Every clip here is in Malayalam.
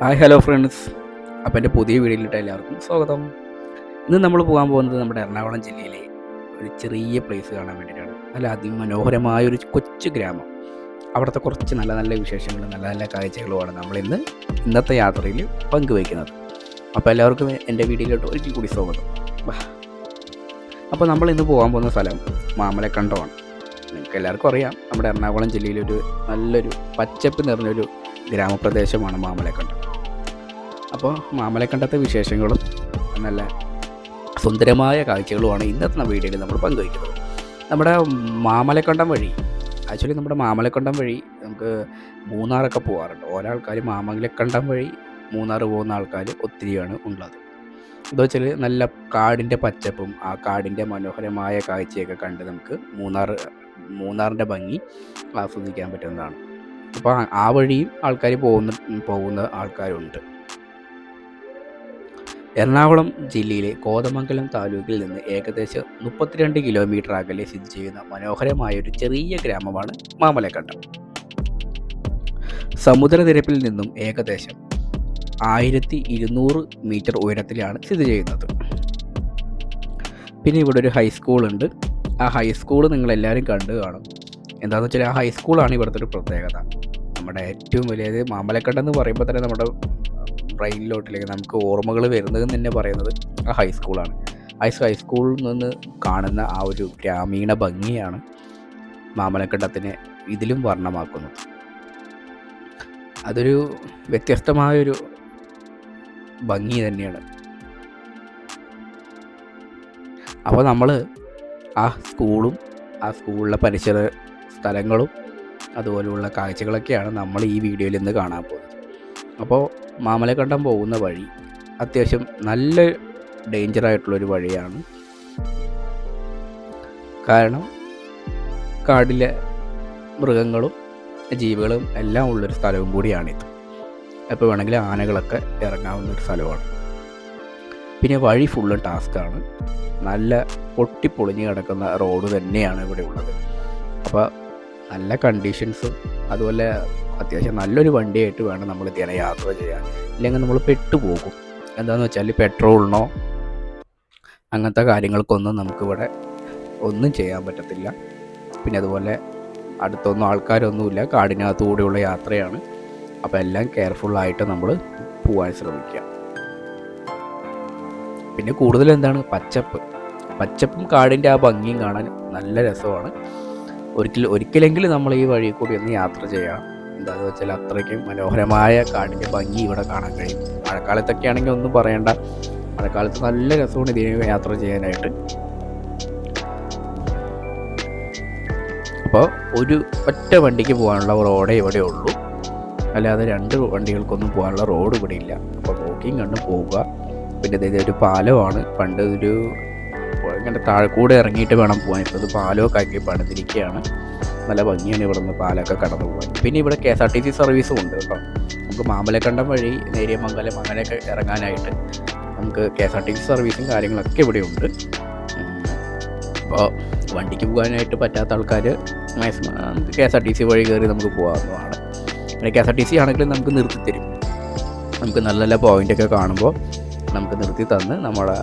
ഹായ് ഹലോ ഫ്രണ്ട്സ് അപ്പോൾ എന്റെ പുതിയ വീഡിയോയിലിട്ട് എല്ലാവർക്കും സ്വാഗതം. ഇന്ന് നമ്മൾ പോകാൻ പോകുന്നത് നമ്മുടെ എറണാകുളം ജില്ലയിലെ ഒരു ചെറിയ പ്ലേസ് കാണാൻ വേണ്ടിയിട്ടാണ്. നല്ല അതിമനോഹരമായ ഒരു കൊച്ചു ഗ്രാമം. അവിടുത്തെ കുറച്ച് നല്ല നല്ല വിശേഷങ്ങളും നല്ല നല്ല കാഴ്ചകളുമാണ് നമ്മൾ ഇന്ന് ഇന്നത്തെ യാത്രയിൽ പങ്കുവയ്ക്കുന്നത്. അപ്പോൾ എല്ലാവർക്കും എന്റെ വീഡിയോയിലോട്ട് ഒരിക്കൽ കൂടി സ്വാഗതം. അപ്പോൾ നമ്മൾ ഇന്ന് പോകാൻ പോകുന്ന സ്ഥലം മാമലക്കണ്ടമാണ്. നിങ്ങൾക്ക് എല്ലാവർക്കും അറിയാം നമ്മുടെ എറണാകുളം ജില്ലയിലൊരു നല്ലൊരു പച്ചപ്പ് നിറഞ്ഞൊരു ഗ്രാമപ്രദേശമാണ് മാമലക്കണ്ടം. അപ്പോൾ മാമലക്കണ്ടത്തെ വിശേഷങ്ങളും നല്ല സുന്ദരമായ കാഴ്ചകളുമാണ് ഇന്നത്തെ വീഡിയോയിൽ നമ്മൾ പങ്കുവയ്ക്കുന്നത്. നമ്മുടെ മാമലക്കണ്ടം വഴി ആക്ച്വലി നമ്മുടെ മാമലക്കണ്ടം വഴി നമുക്ക് മൂന്നാറൊക്കെ പോകാറുണ്ട് ഓരോ ആൾക്കാർ മാമലക്കണ്ടം വഴി മൂന്നാർ പോകുന്ന ആൾക്കാർ ഒത്തിരിയാണ് ഉള്ളത്. എന്താ വെച്ചാൽ നല്ല കാടിന്റെ പച്ചപ്പും ആ കാടിന്റെ മനോഹരമായ കാഴ്ചയൊക്കെ കണ്ട് നമുക്ക് മൂന്നാർ മൂന്നാറിന്റെ ഭംഗി ആസ്വദിക്കാൻ പറ്റുന്നതാണ്. അപ്പോൾ ആ വഴിയും ആൾക്കാർ പോകുന്ന പോകുന്ന ആൾക്കാരുണ്ട്. എറണാകുളം ജില്ലയിലെ കോതമംഗലം താലൂക്കിൽ നിന്ന് ഏകദേശം മുപ്പത്തിരണ്ട് കിലോമീറ്റർ അകലെ സ്ഥിതി ചെയ്യുന്ന മനോഹരമായ ഒരു ചെറിയ ഗ്രാമമാണ് മാമലക്കണ്ടം സമുദ്രനിരപ്പിൽ നിന്നും ഏകദേശം ആയിരത്തി ഇരുന്നൂറ് മീറ്റർ ഉയരത്തിലാണ് സ്ഥിതി ചെയ്യുന്നത്. പിന്നെ ഇവിടെ ഒരു ഹൈസ്കൂളുണ്ട് ആ ഹൈസ്കൂൾ നിങ്ങളെല്ലാവരും കണ്ടു കാണും. എന്താണെന്ന് വെച്ചാൽ ആ ഹൈസ്കൂളാണ് ഇവിടുത്തെ ഒരു പ്രത്യേകത. നമ്മുടെ ഏറ്റവും വലിയത് മാമലക്കണ്ടം എന്ന് പറയുമ്പോൾ തന്നെ നമ്മുടെ ബ്രെയിനിലോട്ടിലേക്ക് നമുക്ക് ഓർമ്മകൾ വരുന്നത് തന്നെ പറയുന്നത് ആ ഹൈസ്കൂളാണ് ഹൈസ് ഹൈസ്കൂളിൽ നിന്ന് കാണുന്ന ആ ഒരു ഗ്രാമീണ ഭംഗിയാണ് മാമലക്കണ്ടത്തിനെ ഇതിലും വർണമാക്കുന്നത്. അതൊരു വ്യത്യസ്തമായൊരു ഭംഗി തന്നെയാണ്. അപ്പോൾ നമ്മൾ ആ സ്കൂളും ആ സ്കൂളിലെ പരിസര സ്ഥലങ്ങളും അതുപോലെയുള്ള കാഴ്ചകളൊക്കെയാണ് നമ്മൾ ഈ വീഡിയോയിൽ ഇന്ന് കാണാൻ പോകുന്നത്. അപ്പോൾ മാമലക്കണ്ടം പോകുന്ന വഴി അത്യാവശ്യം നല്ല ഡേഞ്ചർ ആയിട്ടുള്ളൊരു വഴിയാണ്. കാരണം കാടിലെ മൃഗങ്ങളും ജീവികളും എല്ലാം ഉള്ളൊരു സ്ഥലവും കൂടിയാണിത്. അപ്പോൾ വേണമെങ്കിൽ ആനകളൊക്കെ ഇറങ്ങാവുന്ന ഒരു സ്ഥലമാണ്. പിന്നെ വഴി ഫുള്ള് ടാസ്ക്കാണ് നല്ല പൊട്ടിപ്പൊളിഞ്ഞ് കിടക്കുന്ന റോഡ് തന്നെയാണ് ഇവിടെ ഉള്ളത്. അപ്പോൾ നല്ല കണ്ടീഷൻസും അതുപോലെ അത്യാവശ്യം നല്ലൊരു വണ്ടിയായിട്ട് വേണം നമ്മൾ ഇതിനെ യാത്ര ചെയ്യാൻ. ഇല്ലെങ്കിൽ നമ്മൾ പെട്ടുപോകും. എന്താണെന്ന് വെച്ചാൽ പെട്രോളിനോ അങ്ങനത്തെ കാര്യങ്ങൾക്കൊന്നും നമുക്കിവിടെ ഒന്നും ചെയ്യാൻ പറ്റത്തില്ല. പിന്നെ അതുപോലെ അടുത്തൊന്നും ആൾക്കാരൊന്നുമില്ല. കാടിനകത്തുകൂടെയുള്ള യാത്രയാണ്. അപ്പോൾ എല്ലാം കെയർഫുള്ളായിട്ട് നമ്മൾ പോകാൻ ശ്രമിക്കുക. പിന്നെ കൂടുതൽ എന്താണ്? പച്ചപ്പ്. പച്ചപ്പും കാടിന്റെ ആ ഭംഗിയും കാണാൻ നല്ല രസമാണ്. ഒരിക്കൽ ഒരിക്കലെങ്കിലും നമ്മൾ ഈ വഴി കൂടി ഒന്ന് യാത്ര ചെയ്യണം എന്താണെന്ന് വെച്ചാൽ അത്രയ്ക്കും മനോഹരമായ കാടിന്റെ ഭംഗി ഇവിടെ കാണാൻ കഴിയും. മഴക്കാലത്തൊക്കെ ആണെങ്കിൽ ഒന്നും പറയണ്ട. മഴക്കാലത്ത് നല്ല രസമാണ് ഇതിന് യാത്ര ചെയ്യാനായിട്ട്. അപ്പോൾ ഒരു ഒറ്റ വണ്ടിക്ക് പോകാനുള്ള റോഡേ ഇവിടെ ഉള്ളൂ. അല്ലാതെ രണ്ട് വണ്ടികൾക്കൊന്നും പോകാനുള്ള റോഡ് ഇവിടെ ഇല്ല. അപ്പോൾ നോക്കിയും കണ്ടും പോവുക. പിന്നെ ഇതേ ഒരു പാലമാണ്. പണ്ട് ഒരു ഇങ്ങനെ താഴെക്കൂടെ ഇറങ്ങിയിട്ട് വേണം പോകാൻ. ഇപ്പോൾ ഇത് പാലമൊക്കെ ആക്കി പണിതിരിക്കുകയാണ്. നല്ല ഭംഗിയാണ് ഇവിടെ നിന്ന് പാലൊക്കെ കടന്നു പോകാൻ. പിന്നെ ഇവിടെ K S R T C സർവീസും ഉണ്ട് കേട്ടോ. നമുക്ക് മാമലക്കണ്ടം വഴി നേരിയ മംഗലം അങ്ങനെയൊക്കെ ഇറങ്ങാനായിട്ട് നമുക്ക് K S R T C സർവീസും കാര്യങ്ങളൊക്കെ ഇവിടെ ഉണ്ട്. അപ്പോൾ വണ്ടിക്ക് പോകാനായിട്ട് പറ്റാത്ത ആൾക്കാർ maximum K S R T C വഴി കയറി നമുക്ക് പോകാവുന്നതാണ്. പിന്നെ K S R T C ആണെങ്കിലും നമുക്ക് നിർത്തി തരും. നമുക്ക് നല്ല നല്ല പോയിന്റൊക്കെ കാണുമ്പോൾ നമുക്ക് നിർത്തി തന്ന് നമ്മളെ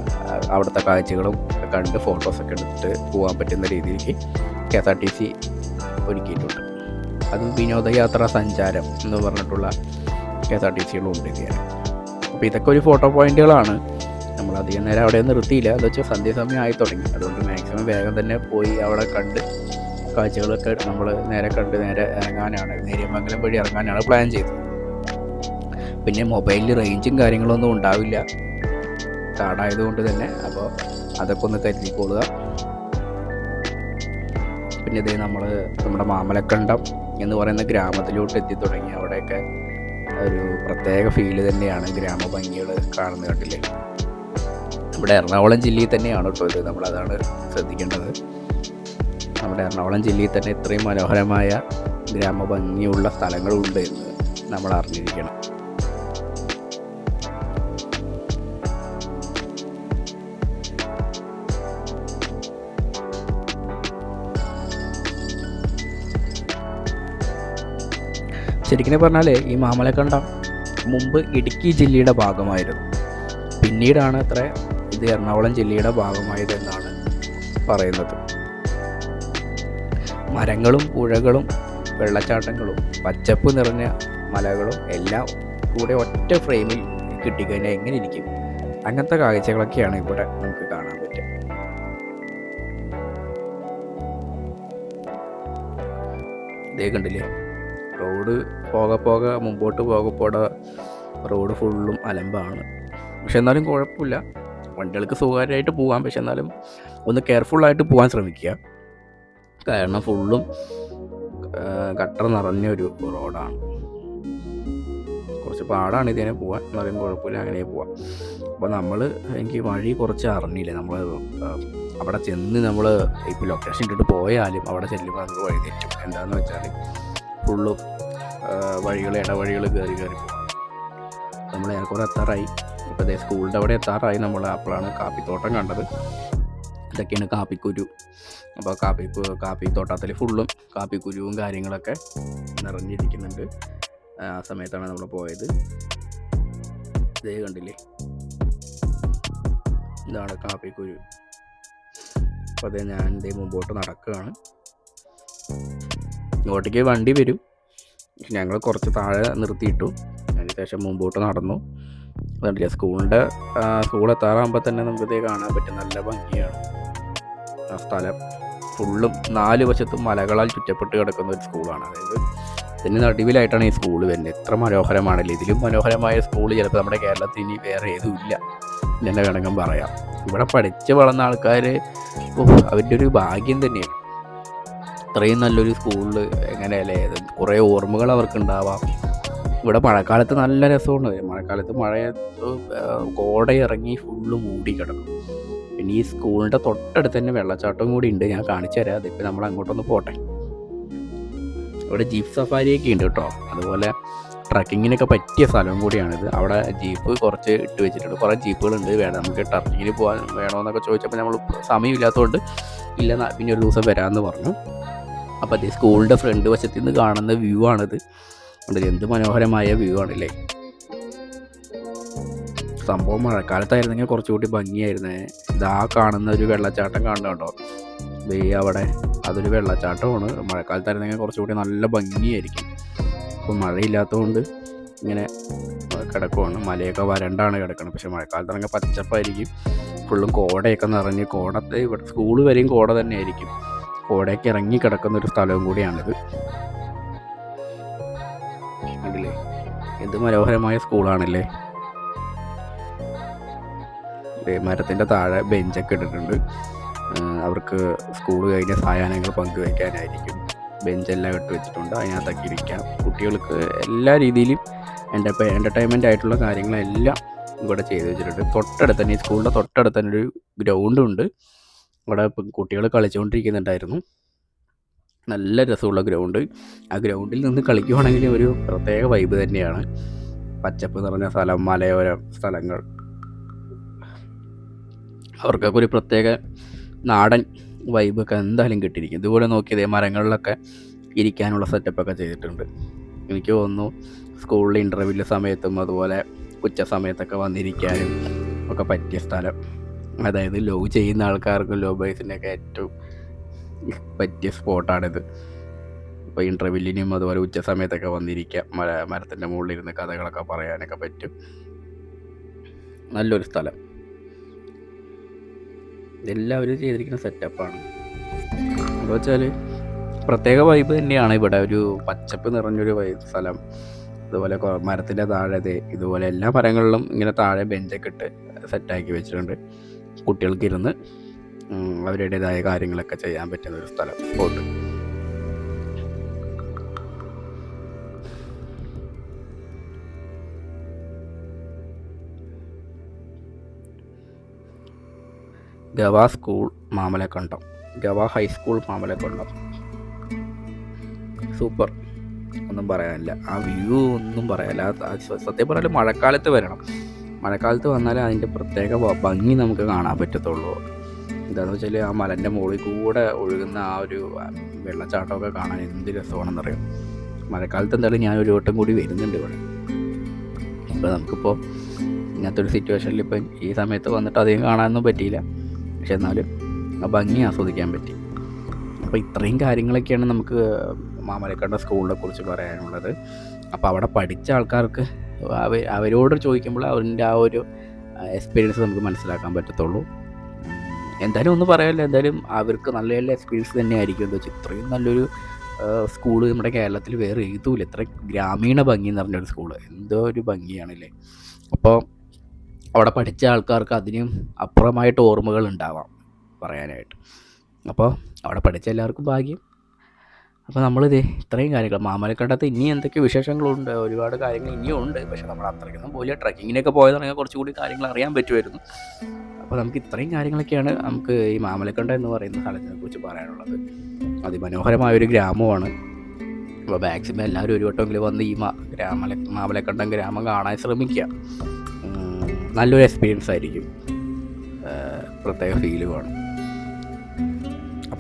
അവിടുത്തെ കാഴ്ചകളും കണ്ട് ഫോട്ടോസൊക്കെ എടുത്തിട്ട് പോകാൻ പറ്റുന്ന രീതിയിലേക്ക് K S R T C ഒരുക്കിയിട്ടുണ്ട്. അത് വിനോദയാത്രാ സഞ്ചാരം എന്ന് പറഞ്ഞിട്ടുള്ള കെ എസ് ആർ ടി സികളും ഉണ്ട് ഇതിന് അപ്പോൾ ഇതൊക്കെ ഒരു ഫോട്ടോ പോയിന്റുകളാണ് നമ്മൾ അധികം നേരം അവിടെ നിർത്തിയില്ല. എന്താ വെച്ചാൽ സന്ധ്യാസമയം ആയി തുടങ്ങി. അതുകൊണ്ട് മാക്സിമം വേഗം തന്നെ പോയി അവിടെ കണ്ട് കാഴ്ചകളൊക്കെ നമ്മൾ നേരെ കണ്ട് നേരെ ഇറങ്ങാനാണ്. നേര്യമംഗലം വഴി ഇറങ്ങാനാണ് പ്ലാൻ ചെയ്തത്. പിന്നെ മൊബൈലിൽ റേഞ്ചും കാര്യങ്ങളൊന്നും ഉണ്ടാവില്ല. കാടായതുകൊണ്ട് തന്നെ. അപ്പോൾ അതൊക്കെ ഒന്ന് കരുതിക്കൊള്ളുക പിന്നെ ഇതേ നമ്മൾ നമ്മുടെ മാമലക്കണ്ടം എന്ന് പറയുന്ന ഗ്രാമത്തിലോട്ട് എത്തി തുടങ്ങി. അവിടെയൊക്കെ ഒരു പ്രത്യേക ഫീൽ തന്നെയാണ് ഗ്രാമഭംഗികൾ കാണുന്നത് കണ്ടില്ലേ? നമ്മുടെ എറണാകുളം ജില്ലയിൽ തന്നെയാണ് കേട്ടോ ഇത്. നമ്മളതാണ് ശ്രദ്ധിക്കേണ്ടത്. നമ്മുടെ എറണാകുളം ജില്ലയിൽ തന്നെ ഇത്രയും മനോഹരമായ ഗ്രാമഭംഗിയുള്ള സ്ഥലങ്ങളുണ്ട് എന്ന് നമ്മൾ അറിഞ്ഞിരിക്കണം. ശരിക്കും പറഞ്ഞാൽ ഈ മാമലക്കണ്ട മുമ്പ് ഇടുക്കി ജില്ലയുടെ ഭാഗമായിരുന്നു. പിന്നീടാണ് അത്ര ഇത് എറണാകുളം ജില്ലയുടെ ഭാഗമായത് എന്നാണ് പറയുന്നത്. മരങ്ങളും പുഴകളും വെള്ളച്ചാട്ടങ്ങളും പച്ചപ്പ് നിറഞ്ഞ മലകളും എല്ലാം കൂടെ ഒറ്റ ഫ്രെയിമിൽ കിട്ടിക്കഴിഞ്ഞാൽ എങ്ങനെ ഇരിക്കും? അങ്ങനത്തെ കാഴ്ചകളൊക്കെയാണ് ഇവിടെ നമുക്ക് കാണാൻ പറ്റുക. ഇതേ കണ്ടില്ലേ? റോഡ് പോക പോക മുമ്പോട്ട് പോകെ പോടെ റോഡ് ഫുള്ളും അലമ്പാണ്. പക്ഷെ എന്നാലും കുഴപ്പമില്ല. വണ്ടികൾക്ക് സുഖമായിട്ട് പോകാം. പക്ഷെ എന്നാലും ഒന്ന് കെയർഫുള്ളായിട്ട് പോകാൻ ശ്രമിക്കുക. കാരണം ഫുള്ളും ഗട്ടർ നിറഞ്ഞൊരു റോഡാണ്. കുറച്ച് പാടാണ് ഇതിനെ പോകാൻ എന്ന് എന്നാലും കുഴപ്പമില്ല അങ്ങനെ പോവാം. അപ്പോൾ നമ്മൾ എനിക്ക് വഴി കുറച്ച് അറിഞ്ഞില്ല? നമ്മൾ അവിടെ ചെന്ന് നമ്മൾ ഇപ്പോൾ ലൊക്കേഷൻ ഇട്ടിട്ട് പോയാലും അവിടെ ചെല്ലുമ്പോൾ നമുക്ക് വഴി തെറ്റും. എന്താണെന്ന് വെച്ചാൽ ഫുള്ളും വഴികൾ ഇടവഴികൾ കയറി കയറി പോകും. നമ്മൾ ഏറെക്കുറെ എത്താറായി. ഇപ്പോൾ അതേ സ്കൂളിന്റെ അവിടെ എത്താറായി നമ്മൾ അപ്പോഴാണ് കാപ്പിത്തോട്ടം കണ്ടത്. ഇതൊക്കെയാണ് കാപ്പിക്കുരു. അപ്പോൾ കാപ്പി കാപ്പിത്തോട്ടത്തിൽ ഫുള്ളും കാപ്പിക്കുരുവും കാര്യങ്ങളൊക്കെ നിറഞ്ഞിരിക്കുന്നുണ്ട്. ആ സമയത്താണ് നമ്മൾ പോയത്. ഇതേ കണ്ടില്ലേ? ഇതാണ് കാപ്പിക്കുരു. അപ്പോൾ അതേ ഞാൻ ഇതേ മുമ്പോട്ട് നടക്കുകയാണ് ഇങ്ങോട്ടേക്ക് വണ്ടി വരും. ഞങ്ങൾ കുറച്ച് താഴെ നിർത്തിയിട്ടു. അതിന് ശേഷം മുമ്പോട്ട് നടന്നു. അതുകൊണ്ട് സ്കൂളിന്റെ സ്കൂൾ എത്താറാകുമ്പോൾ തന്നെ നമുക്കിത് കാണാൻ പറ്റും. നല്ല ഭംഗിയാണ് ആ സ്ഥലം. ഫുള്ളും നാല് വശത്തും മലകളാൽ ചുറ്റപ്പെട്ട് കിടക്കുന്ന ഒരു സ്കൂളാണ്. അതായത് ഇതിന് നടുവിലായിട്ടാണ് ഈ സ്കൂൾ വരുന്നത്. എത്ര മനോഹരമാണല്ലോ. ഇതിലും മനോഹരമായ സ്കൂൾ ചിലപ്പോൾ നമ്മുടെ കേരളത്തിൽ ഇനി വേറെ ഏതും ഇല്ല. എന്നെ വേണമെങ്കിൽ പറയാം. ഇവിടെ പഠിച്ച് വളർന്ന ആൾക്കാർ അവരുടെ ഒരു ഭാഗ്യം തന്നെയാണ്. ഇത്രയും നല്ലൊരു സ്കൂളിൽ എങ്ങനെയല്ലേ? കുറേ ഓർമ്മകൾ അവർക്കുണ്ടാവാം. ഇവിടെ മഴക്കാലത്ത് നല്ല രസമാണ്. മഴക്കാലത്ത് മഴ കോട ഇറങ്ങി ഫുള്ള് മൂടി കിടക്കും. പിന്നെ ഈ സ്കൂളിന്റെ തൊട്ടടുത്ത് തന്നെ വെള്ളച്ചാട്ടവും കൂടി ഉണ്ട്. ഞാൻ കാണിച്ചു തരാം. അതിപ്പോൾ നമ്മൾ അങ്ങോട്ടൊന്ന് പോട്ടെ. ഇവിടെ ജീപ്പ് സഫാരിയൊക്കെ ഉണ്ട് കേട്ടോ. അതുപോലെ ട്രക്കിങ്ങിനൊക്കെ പറ്റിയ സ്ഥലം കൂടിയാണിത് അവിടെ ജീപ്പ് കുറച്ച് ഇട്ട് വെച്ചിട്ടുണ്ട്. കുറേ ജീപ്പുകളുണ്ട്. വേണം നമുക്ക് ട്രക്കിങ്ങിന് പോകാൻ വേണമെന്നൊക്കെ ചോദിച്ചപ്പോൾ നമ്മൾ സമയമില്ലാത്തതുകൊണ്ട് ഇല്ല പിന്നെ ഒരു ദിവസം വരാമെന്ന് പറഞ്ഞു. അപ്പോൾ അതേ സ്കൂളിന്റെ ഫ്രണ്ട് വശത്തു നിന്ന് കാണുന്ന വ്യൂ ആണിത്. കണ്ടില്ലേ എന്ത് മനോഹരമായ വ്യൂ ആണല്ലേ? സംഭവം മഴക്കാലത്തായിരുന്നെങ്കിൽ കുറച്ചുകൂടി ഭംഗിയായിരുന്നേ. ഇതാ കാണുന്ന ഒരു വെള്ളച്ചാട്ടം കാണുന്നുണ്ടോ ദേ അവിടെ അതൊരു വെള്ളച്ചാട്ടമാണ്. മഴക്കാലത്തായിരുന്നെങ്കിൽ കുറച്ചുകൂടി നല്ല ഭംഗിയായിരിക്കും. അപ്പോൾ മഴയില്ലാത്തതുകൊണ്ട് ഇങ്ങനെ കിടക്കുവാണ്. മലയൊക്കെ വരണ്ടാണ് കിടക്കുന്നത് പക്ഷേ മഴക്കാലത്താണെങ്കിൽ പച്ചപ്പായിരിക്കും. ഫുള്ളും കോടയൊക്കെ നിറഞ്ഞ് കോടത്തെ ഇവിടെ സ്കൂൾ വരെയും കോട തന്നെ ആയിരിക്കും കോടയൊക്കെ ഇറങ്ങി കിടക്കുന്ന ഒരു സ്ഥലവും കൂടിയാണിത്. കണ്ടില്ലേ? എന്ത് മനോഹരമായ സ്കൂളാണല്ലേ? മരത്തിന്റെ താഴെ ബെഞ്ചൊക്കെ ഇട്ടിട്ടുണ്ട്. അവർക്ക് സ്കൂൾ കഴിഞ്ഞ സായാഹ്നങ്ങൾ പങ്കുവയ്ക്കാനായിരിക്കും. ബെഞ്ചെല്ലാം ഇട്ട് വെച്ചിട്ടുണ്ട്. അതിനകത്തൊക്കെ ഇരിക്കാം. കുട്ടികൾക്ക് എല്ലാ രീതിയിലും എന്റെ എന്റർടൈൻമെന്റ് ആയിട്ടുള്ള കാര്യങ്ങളെല്ലാം ഇവിടെ ചെയ്തു വെച്ചിട്ടുണ്ട്. തൊട്ടടുത്ത് തന്നെ ഈ സ്കൂളിന്റെ തൊട്ടടുത്ത് തന്നെ ഒരു ഗ്രൗണ്ടും അവിടെ കുട്ടികൾ കളിച്ചുകൊണ്ടിരിക്കുന്നുണ്ടായിരുന്നു നല്ല രസമുള്ള ഗ്രൗണ്ട്. ആ ഗ്രൗണ്ടിൽ നിന്ന് കളിക്കുവാണെങ്കിൽ ഒരു പ്രത്യേക വൈബ് തന്നെയാണ്. പച്ചപ്പ് നിറഞ്ഞ സ്ഥലം മലയോര സ്ഥലങ്ങൾ. അവർക്കൊക്കെ ഒരു പ്രത്യേക നാടൻ വൈബൊക്കെ എന്തായാലും കിട്ടിയിരിക്കും. ഇതുപോലെ നോക്കിയതേ മരങ്ങളിലൊക്കെ ഇരിക്കാനുള്ള സെറ്റപ്പൊക്കെ ചെയ്തിട്ടുണ്ട്. എനിക്ക് തോന്നുന്നു സ്കൂളിൽ ഇന്റർവ്യൂവിന്റെ സമയത്തും അതുപോലെ ഉച്ച സമയത്തൊക്കെ വന്നിരിക്കാനും ഒക്കെ പറ്റിയ സ്ഥലം. അതായത് ലോ ചെയ്യുന്ന ആൾക്കാർക്ക് ലോ ബേസിനൊക്കെ ഏറ്റവും പറ്റിയ സ്പോട്ടാണിത് ഇപ്പോൾ ഇന്റർവ്യൂലിനും അതുപോലെ ഉച്ച സമയത്തൊക്കെ വന്നിരിക്കാം. മര മരത്തിന്റെ മുകളിലിരുന്ന് കഥകളൊക്കെ പറയാനൊക്കെ പറ്റും. നല്ലൊരു സ്ഥലം. എല്ലാവരും ചെയ്തിരിക്കുന്ന സെറ്റപ്പാണ് എന്താ വെച്ചാൽ പ്രത്യേക വൈബ് തന്നെയാണ് ഇവിടെ. ഒരു പച്ചപ്പ് നിറഞ്ഞൊരു സ്ഥലം. അതുപോലെ മരത്തിന്റെ താഴെ ഇതുപോലെ എല്ലാ മരങ്ങളിലും ഇങ്ങനെ താഴെ ബെഞ്ചൊക്കെ ഇട്ട് സെറ്റാക്കി വെച്ചിട്ടുണ്ട്. കുട്ടികൾക്ക് ഇരുന്ന് അവരുടേതായ കാര്യങ്ങളൊക്കെ ചെയ്യാൻ പറ്റുന്ന ഒരു സ്ഥലം ഫോർട്ട് ഗവ സ്കൂൾ മാമലക്കണ്ടം. ഗവ ഹൈസ്കൂൾ മാമലക്കണ്ടം. സൂപ്പർ. ഒന്നും പറയാനില്ല. ആ വ്യൂ ഒന്നും പറയാനില്ല. സത്യം പറഞ്ഞാൽ മഴക്കാലത്ത് വരണം. മഴക്കാലത്ത് വന്നാൽ അതിന്റെ പ്രത്യേക ഭംഗി നമുക്ക് കാണാൻ പറ്റത്തുള്ളൂ. എന്താണെന്ന് വെച്ചാൽ ആ മലന്റെ മുകളിൽ കൂടെ ഒഴുകുന്ന ആ ഒരു വെള്ളച്ചാട്ടമൊക്കെ കാണാൻ എന്ത് രസമാണെന്നറിയാം? മഴക്കാലത്ത് എന്തായാലും ഞാൻ ഒരു വട്ടം കൂടി വരുന്നുണ്ട് ഇവിടെ. ഇപ്പോൾ നമുക്കിപ്പോൾ ഇങ്ങനത്തെ ഒരു സിറ്റുവേഷനിൽ ഇപ്പം ഈ സമയത്ത് വന്നിട്ട് അധികം കാണാനൊന്നും പറ്റിയില്ല. പക്ഷെ എന്നാലും ആ ഭംഗി ആസ്വദിക്കാൻ പറ്റി. അപ്പോൾ ഇത്രയും കാര്യങ്ങളൊക്കെയാണ് നമുക്ക് മാമലക്കണ്ട സ്കൂളിനെ കുറിച്ച് പറയാനുള്ളത്. അപ്പോൾ അവിടെ പഠിച്ച ആൾക്കാർക്ക് അവ അവരോട് ചോദിക്കുമ്പോൾ അവരുടെ ആ ഒരു എക്സ്പീരിയൻസ് നമുക്ക് മനസ്സിലാക്കാൻ പറ്റത്തുള്ളൂ. എന്തായാലും ഒന്നും പറയാനില്ല എന്തായാലും അവർക്ക് നല്ല നല്ല എക്സ്പീരിയൻസ് തന്നെയായിരിക്കും. എന്താ വെച്ചാൽ ഇത്രയും നല്ലൊരു സ്കൂൾ നമ്മുടെ കേരളത്തിൽ വേറെ എഴുതൂല ഇത്ര ഗ്രാമീണ ഭംഗി എന്ന് പറഞ്ഞൊരു സ്കൂൾ എന്തോ ഒരു ഭംഗിയാണല്ലേ. അപ്പോൾ അവിടെ പഠിച്ച ആൾക്കാർക്ക് അതിനും അപ്പുറമായിട്ട് ഓർമ്മകൾ ഉണ്ടാവാം പറയാനായിട്ട്. അപ്പോൾ അവിടെ പഠിച്ച എല്ലാവർക്കും ഭാഗ്യം. അപ്പോൾ നമ്മളിത് ഇത്രയും കാര്യങ്ങൾ. മാമലക്കണ്ടത്ത് ഇനി എന്തൊക്കെ വിശേഷങ്ങളുണ്ട്? ഒരുപാട് കാര്യങ്ങൾ ഇനിയും ഉണ്ട് പക്ഷേ നമ്മൾ അത്രയ്ക്കൊന്നും പോയില്ല. ട്രക്കിങ്ങിനൊക്കെ പോയതാണെങ്കിൽ കുറച്ചുകൂടി കാര്യങ്ങൾ അറിയാൻ പറ്റുമായിരുന്നു. അപ്പോൾ നമുക്ക് ഇത്രയും കാര്യങ്ങളൊക്കെയാണ് നമുക്ക് ഈ മാമലക്കണ്ട എന്ന് പറയുന്ന സ്ഥലത്തിനെ കുറിച്ച് പറയാനുള്ളത്. അതിമനോഹരമായ ഒരു ഗ്രാമമാണ്. അപ്പോൾ മാക്സിമം എല്ലാവരും ഒരു വട്ടമെങ്കിലും വന്ന് ഈ മാ ഗ്രാമല മാമലക്കണ്ടം ഗ്രാമം കാണാൻ ശ്രമിക്കുക. നല്ലൊരു എക്സ്പീരിയൻസ് ആയിരിക്കും. പ്രത്യേക ഫീലുമാണ്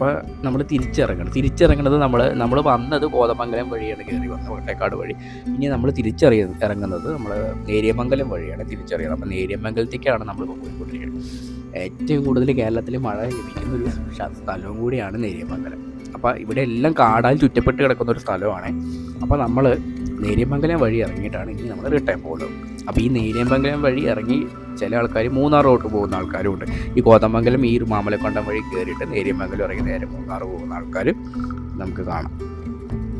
അപ്പോൾ നമ്മൾ തിരിച്ചിറങ്ങണം. തിരിച്ചിറങ്ങുന്നത് നമ്മൾ നമ്മൾ വന്നത് കോതമംഗലം വഴിയാണ് കയറി വന്നത് കോട്ടേക്കാട് വഴി. ഇനി നമ്മൾ തിരിച്ചറിയ ഇറങ്ങുന്നത് നമ്മൾ നേര്യമംഗലം വഴിയാണ് തിരിച്ചറിയുന്നത്. അപ്പോൾ നേര്യമംഗലത്തേക്കാണ് നമ്മൾ പോയിക്കൊണ്ടിരിക്കുന്നത്. ഏറ്റവും കൂടുതൽ കേരളത്തിൽ മഴ ലഭിക്കുന്ന ഒരു സ്ഥലവും കൂടിയാണ് നേര്യമംഗലം. അപ്പോൾ ഇവിടെ എല്ലാം കാടാൽ ചുറ്റപ്പെട്ട് കിടക്കുന്ന ഒരു സ്ഥലമാണ്. അപ്പോൾ നമ്മൾ നേര്യമംഗലം വഴി ഇറങ്ങിയിട്ടാണ് ഇനി നമ്മൾ റിട്ടേൺ പോകുന്നത് അപ്പോൾ ഈ നേര്യമംഗലം വഴി ഇറങ്ങി ചില ആൾക്കാർ മൂന്നാർ റോട്ട് പോകുന്ന ആൾക്കാരും ഉണ്ട് ഈ കോതമംഗലം ഈ മാമലക്കൊണ്ടം വഴി കയറിയിട്ട് നേര്യമംഗലം ഇറങ്ങി നേരെ മൂന്നാർ പോകുന്ന ആൾക്കാർ നമുക്ക് കാണാം.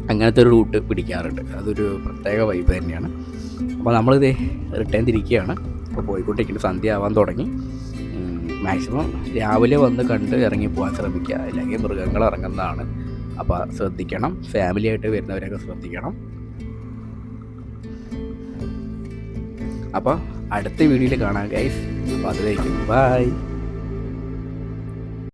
അങ്ങനത്തെ ഒരു റൂട്ട് പിടിക്കാറുണ്ട്. അതൊരു പ്രത്യേക വൈബ് തന്നെയാണ്. അപ്പോൾ നമ്മളിത് റിട്ടേൺ തിരിക്കുകയാണ്. അപ്പോൾ പോയിക്കൊണ്ടിരിക്കുന്ന സന്ധ്യ ആവാൻ തുടങ്ങി മാക്സിമം രാവിലെ വന്ന് കണ്ട് ഇറങ്ങി പോകാൻ ശ്രമിക്കുക. അല്ലെങ്കിൽ മൃഗങ്ങൾ ഇറങ്ങുന്നതാണ്. അപ്പോൾ ശ്രദ്ധിക്കണം. ഫാമിലി ആയിട്ട് വരുന്നവരെയൊക്കെ ശ്രദ്ധിക്കണം. അപ്പോൾ അടുത്ത വീഡിയോയിൽ കാണാം ഗൈസ് അപ്പോൾ അതിലേക്ക് ബൈ